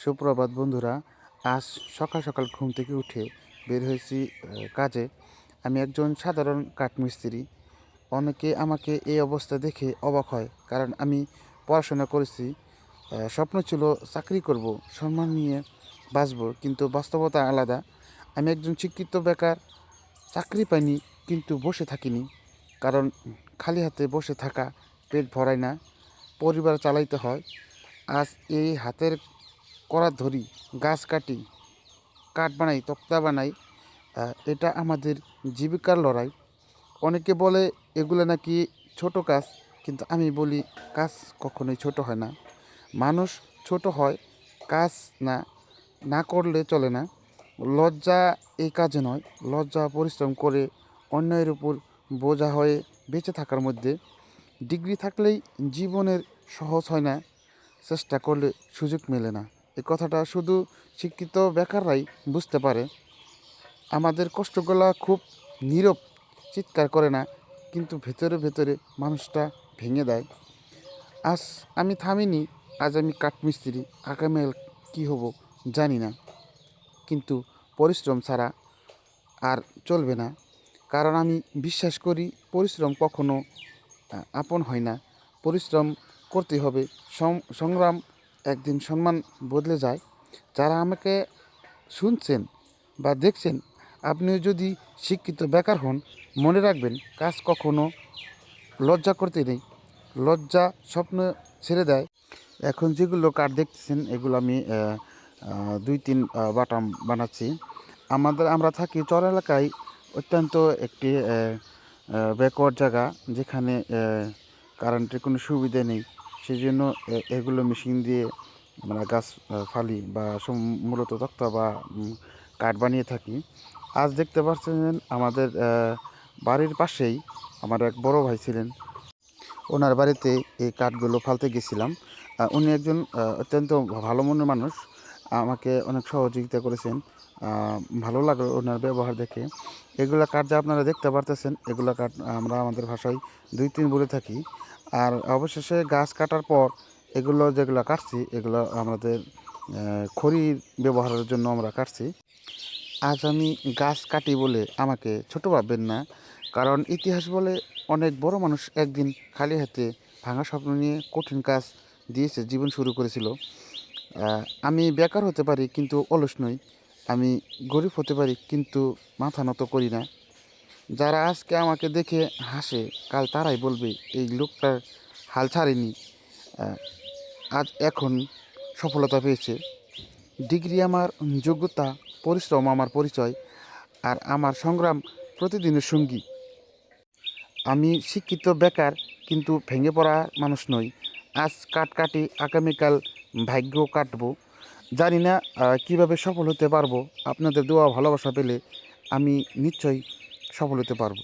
সুপ্রভাত বন্ধুরা, আজ সকাল সকাল ঘুম থেকে উঠে বের হয়েছি কাজে। আমি একজন সাধারণ কাঠমিস্ত্রি। অনেকে আমাকে এই অবস্থা দেখে অবাক হয়, কারণ আমি পড়াশোনা করেছি স্বপ্ন ছিল চাকরি করব, সম্মান নিয়ে বাঁচব, কিন্তু বাস্তবতা আলাদা। আমি একজন শিক্ষিত বেকার, চাকরি পাইনি, কিন্তু বসে থাকিনি, কারণ খালি হাতে বসে থাকা পেট ভরায় না, পরিবার চালাইতে হয়। আজ এই হাতের করাত ধরি, গাছ কাটি, কাঠ বানাই, তক্তা বানাই এটা আমাদের জীবিকার লড়াই। অনেকে বলে এগুলো নাকি ছোট কাজ, কিন্তু আমি বলি কাজ কখনোই ছোট হয় না। মানুষ ছোট হয়, কাজ না না করলে চলে না। লজ্জা এই কাজে নয়, লজ্জা পরিশ্রম করে অন্যের উপর বোঝা হয়ে বেঁচে থাকার মধ্যে। ডিগ্রি থাকলেই জীবনের সহজ হয় না, চেষ্টা করলে সুযোগ মেলে না। এই কথাটা শুধু শিক্ষিত বেকাররাই বুঝতে পারে। আমাদের কষ্টগুলা খুব নীরব, চিৎকার করে না, কিন্তু ভেতরে ভেতরে মানুষটা ভেঙে দেয়। আজ আমি থামিনি, আজ আমি কাঠমিস্ত্রি, আগামী কী হব জানি না। কিন্তু পরিশ্রম ছাড়া আর চলবে না, কারণ আমি বিশ্বাস করি পরিশ্রম কখনো আপন হয় না। পরিশ্রম করতে হবে সংগ্রাম একদিন সম্মান বদলে যায়। যারা আমাকে শুনছেন বা দেখছেন, আপনি যদি শিক্ষিত বেকার হন, মনে রাখবেন কাজ কখনো লজ্জা করতে নেই। লজ্জা স্বপ্ন ছেড়ে দেয়। এখন যেগুলো কাঠ দেখতেছেন, এগুলো আমি দুই তিন বাটাম বানাচ্ছি। আমাদের, আমরা থাকি চর এলাকায়, অত্যন্ত একটি ব্যাকওয়ার্ড জায়গা, যেখানে কারেন্টের কোনো সুবিধে নেই। সেই জন্য এগুলো মেশিন দিয়ে আমরা গাছ ফালি বা মূলত তক্তা বা কাঠ বানিয়ে থাকি। আজ দেখতে পাচ্ছেন আমাদের বাড়ির পাশেই আমার এক বড় ভাই ছিলেন। ওনার বাড়িতে এই কাঠগুলো ফালতে গেছিলাম। উনি একজন অত্যন্ত ভালো মনের মানুষ। আমাকে অনেক সহযোগিতা করেছেন। ভালো লাগল ওনার ব্যবহার দেখে। এগুলা কাঠ যা আপনারা দেখতে পারতেছেন, এগুলা কাঠ আমরা আমাদের ভাষায় দুই তিন বলে থাকি। আর অবশেষে গাছ কাটার পর এগুলো যেগুলো কাটছি, এগুলো আমাদের খড়ির ব্যবহারের জন্য আমরা কাটছি। আজ আমি গাছ কাটি বলে আমাকে ছোট ভাববেন না, কারণ ইতিহাস বলে অনেক বড় মানুষ একদিন খালি হাতে ভাঙা স্বপ্ন নিয়ে কঠিন কাজ দিয়েছে, জীবন শুরু করেছিল। আমি বেকার হতে পারি, কিন্তু অলস নই। আমি গরিব হতে পারি, কিন্তু মাথা নত করি না। যারা আজকে আমাকে দেখে হাসে, কাল তারাই বলবে, এই লোকটার হাল ছাড়েনি। আজ এখন সফলতা পেয়েছে। ডিগ্রি আমার, যোগ্যতা, পরিশ্রম আমার পরিচয়, আর আমার সংগ্রাম প্রতিদিনের সঙ্গী। আমি শিক্ষিত, বেকার, কিন্তু ভেঙে পড়া মানুষ নই। আজ কাট কাটি আগামীকাল ভাগ্য কাটবো। জানি না কীভাবে সফল হতে পারব। আপনাদের দোয়া ভালোবাসা পেলে আমি নিশ্চয়ই সফল হতে পারব।